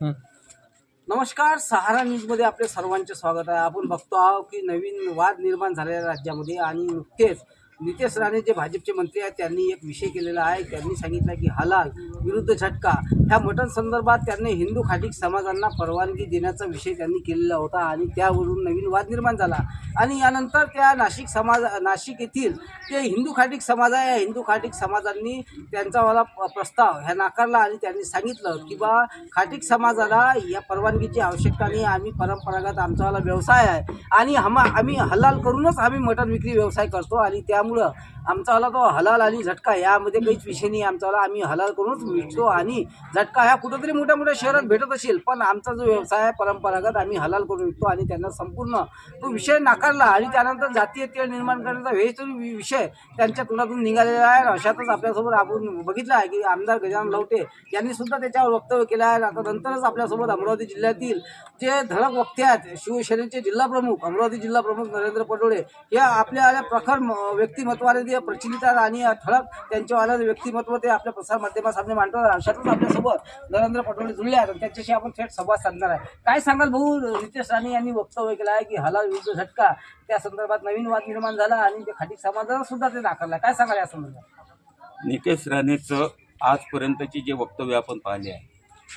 नमस्कार सहारा न्यूजमध्ये आपले सर्वांचे स्वागत आहे. आपण बघतो आहोत की नवीन वाद निर्माण झालेल्या राज्यामध्ये आणि नुकतेच नितेश राणे जे भाजपचे मंत्री आहेत त्यांनी एक विषय केलेला आहे. त्यांनी सांगितलं की हलाल विरुद्ध झटका. ह्या मटण संदर्भात त्यांनी हिंदू खाटिक समाजांना परवानगी देण्याचा विषय त्यांनी केलेला होता आणि त्यावरून नवीन वाद निर्माण झाला. आणि यानंतर त्या नाशिक समाज नाशिक येथील जे हिंदू खाटिक समाज आहे. या हिंदू खाटिक समाजांनी त्यांचावाला प- प्रस्ताव ह्या नाकारला आणि त्यांनी सांगितलं की बा खाटिक समाजाला या परवानगीची आवश्यकता नाही. आम्ही परंपरागत आमचावाला व्यवसाय आहे. आणि हम आम्ही हलाल करूनच आम्ही मटण विक्री व्यवसाय करतो आणि त्यामुळे आमचावाला तो हलाल आणि झटका यामध्ये काहीच विषय नाही. आमचावाला आम्ही हलाल करूनच विकतो आणि झटका ह्या कुठंतरी मोठ्या मोठ्या शहरात भेटत असेल पण आमचा जो व्यवसाय आहे परंपरागत आम्ही हलाल करून विकतो आणि त्यांना संपूर्ण तो विषय नाकारला आणि त्यानंतर जातीय तेळ निर्माण करण्याचा वेळ जो विषय त्यांच्या तोंडातून निघालेला आहे अशातच आपल्यासोबत आपण बघितलं आहे की आमदार गजानन लवटे यांनी सुद्धा त्याच्यावर वक्तव्य केलं आहे. आता नंतरच आपल्यासोबत अमरावती जिल्ह्यातील जे धडक वक्ते आहेत शिवसेनेचे जिल्हा प्रमुख अमरावती जिल्हा प्रमुख नरेंद्र पटोळे हे आपल्या प्रखर व्यक्ती व्यक्तिमत्वाने ते प्रचलित आणि ठळक त्यांच्यावाला व्यक्तिमत्व ते आपल्या प्रसारमाध्यमासामने मांडतात अशातच आपल्यासोबत नरेंद्र पटोले जुळले आहेत त्यांच्याशी आपण थेट संवाद साधणार आहे. काय सांगाल भाऊ रितेश राणे यांनी वक्तव्य केलं आहे की हलाल विरुद्ध झटका त्या संदर्भात नवीन वाद निर्माण झाला आणि ते खाटी समाजाला सुद्धा ते नाकारला. काय सांगाल या संदर्भात? नितेश राणेचं आजपर्यंतचे जे वक्तव्य आपण पाहिले आहे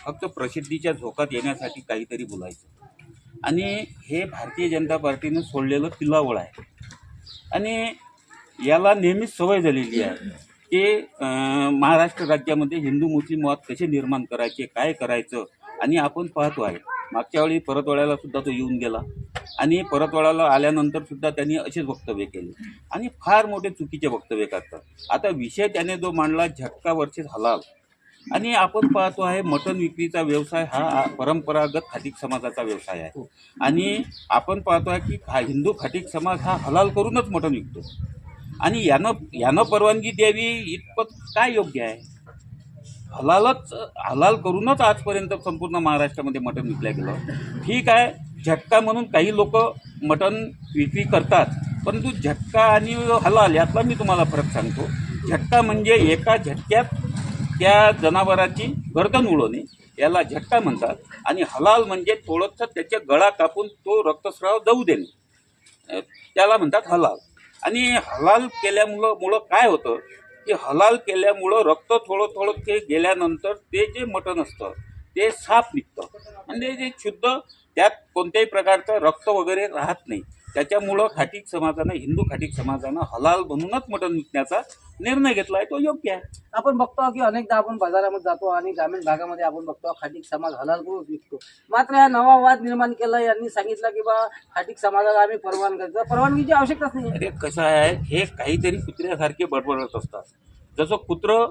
फक्त प्रसिद्धीच्या झोकात येण्यासाठी काहीतरी बोलायचं. आणि हे भारतीय जनता पार्टीनं सोडलेलं तिलावळ आहे. आणि याला नेहमीच सवय झालेली आहे. की महाराष्ट्र राज्यामध्ये हिंदू मुस्लिम वाद कसे निर्माण करायचे काय करायचं आणि आपण पाहतो आहे. मागच्या वेळी परतवाड्याला सुद्धा तो येऊन गेला. आणि परतवाड्याला आल्यानंतर सुद्धा त्यांनी असेच वक्तव्य केले. आणि फार मोठे चुकीचे वक्तव्य करतात. आता विषय त्याने जो मांडला झटका वर्सेस हलाल आणि आपण पाहतो आहे मटण विक्रीचा व्यवसाय हा परंपरागत खाटिक समाजाचा व्यवसाय आहे. आणि आपण पाहतो आहे की हा हिंदू खाटिक समाज हा हलाल करूनच मटण विकतो. आणि यानं यानं परवानगी द्यावी इतपत काय योग्य आहे? हलालच हलाल करूनच आजपर्यंत संपूर्ण महाराष्ट्रामध्ये मटण विकलं गेलं. ठीक आहे झटका म्हणून काही लोक मटण विक्री करतात परंतु झटका आणि हलाल यातला मी तुम्हाला फरक सांगतो. झटका म्हणजे एका झटक्यात त्या जनावराची गर्दन उडवणे याला झटका म्हणतात. आणि हलाल म्हणजे थोडंसं त्याच्या गळा कापून तो रक्तस्राव जाऊ देणे. त्याला म्हणतात हलाल. आणि हलाल केल्यामुळं मुळं काय होतं? की हलाल केल्यामुळं रक्त थोडं थोडं ते गेल्यानंतर ते जे मटण असतं ते साफ निघतं. आणि ते जे शुद्ध त्यात कोणत्याही प्रकारचं रक्त वगैरे राहत नाही. त्याच्यामुळं खाटिक समाजानं हिंदू खाटिक समाजानं हलाल म्हणूनच मटण विकण्याचा निर्णय घेतला आहे तो योग्य आहे. आपण बघतो की अनेकदा आपण बाजारामध्ये जातो आणि ग्रामीण भागामध्ये आपण बघतो खाटिक समाज हलाल करून विकतो. मात्र या नवा वाद निर्माण केला यांनी सांगितलं की बा खाटिक समाजाला आम्ही परवानगी करतो. परवानगीची आवश्यकताच नाही. अरे कसं आहे हे काहीतरी कुत्र्यासारखे बडबडत असतात. जसं कुत्रं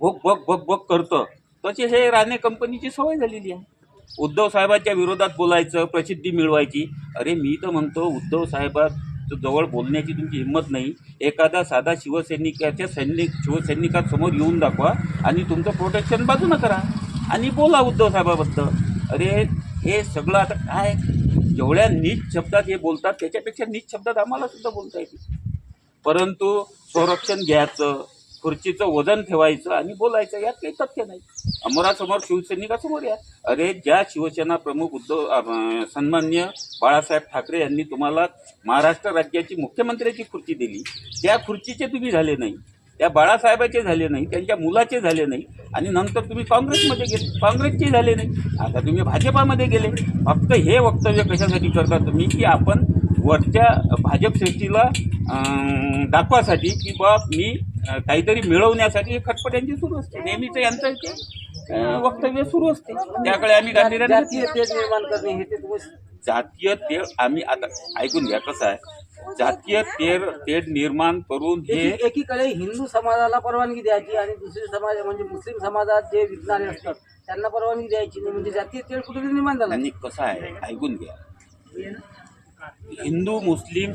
भोक भोक भोक भोक करतं तसे हे राणे कंपनीची सवय झालेली आहे. उद्धव साहेबांच्या विरोधात बोलायचं प्रसिद्धी मिळवायची. अरे मी तर म्हणतो उद्धव साहेबांच्या जवळ बोलण्याची तुमची हिंमत नाही. एखादा साधा शिवसैनिकाच्या सैनिक शिवसैनिकांसमोर येऊन दाखवा आणि तुमचं प्रोटेक्शन बाजूनं करा आणि बोला उद्धव साहेबाबद्दल. अरे हे सगळं आता काय? जेवढ्या नीच शब्दात हे बोलतात त्याच्यापेक्षा नीच शब्दात आम्हाला सुद्धा बोलता येते परंतु संरक्षण घ्यायचं खुर्चीचं वजन ठेवायचं आणि बोलायचं यात काही तथ्य नाही. अमरासमोर शिवसैनिकासमोर या अरे ज्या शिवसेना प्रमुख उद्धव सन्मान्य बाळासाहेब ठाकरे यांनी तुम्हाला महाराष्ट्र राज्याची मुख्यमंत्र्याची खुर्ची दिली त्या खुर्चीचे तुम्ही झाले नाही त्या बाळासाहेबाचे झाले नाही त्यांच्या मुलाचे झाले नाही आणि नंतर तुम्ही काँग्रेसमध्ये गेले. काँग्रेसचे झाले नाही. आता तुम्ही भाजपामध्ये गेले. फक्त हे वक्तव्य कशासाठी करता तुम्ही? की आपण वरच्या भाजप दाखवासाठी की बा मी काहीतरी मिळवण्यासाठी हे खटपट यांची सुरू असते. नेहमीच यांचं ते वक्तव्य सुरू असते. त्याकडे आम्ही गांभीर्याने जातीय तेढ निर्माण करणे हे ते तुम्ही जातीय तेढ आम्ही आता ऐकून घ्या कसं आहे. जातीय तेढ तेढ निर्माण करून हे एकी- एकीकडे हिंदू समाजाला परवानगी द्यायची आणि दुसरी समाज म्हणजे मुस्लिम समाजात जे विज्ञानी असतात त्यांना परवानगी द्यायची नाही. म्हणजे जातीय तेढ कुठेतरी निर्माण झाला. आणि कसं आहे ऐकून घ्या. हिंदू मुस्लिम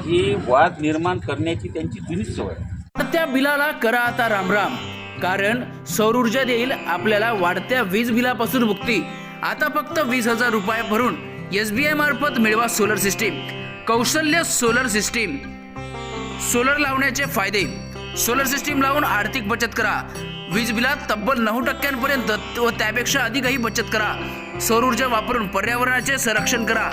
ही वाद निर्माण करण्याची त्यांची जुनीच सवय आहे. वाढत्या बिलाला करा आता रामराम. कारण सौर ऊर्जा देईल आपल्याला वाढत्या वीज बिलापासून मुक्ती. आता फक्त वीस हजार रुपये भरून एस बी आय मार्फत मिळवा सोलर सिस्टीम. कौशल्य सोलर सिस्टीम. सोलर लावण्याचे फायदे. सोलर सिस्टीम लावून आर्थिक बचत करा. वीज बिलात तब्बल नऊ टक्क्यांपर्यंत व त्यापेक्षा अधिकही बचत करा. सौर ऊर्जा वापरून पर्यावरणाचे संरक्षण करा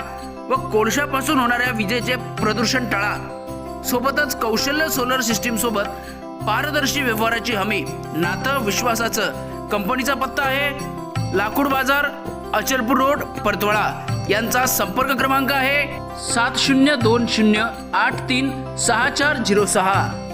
व कोळशापासून होणाऱ्या विजेचे प्रदूषण टाळा. सोबतच कौशल्य सोलर सिस्टीम सोबत पारदर्शी व्यवहाराची हमी. नातं विश्वासाचं. कंपनीचा पत्ता आहे लाकूड बाजार अचलपूर रोड परतवाळा. यांचा संपर्क क्रमांक आहे सात शून्य दोन शून्य आठ तीन सहा चार झिरो सहा.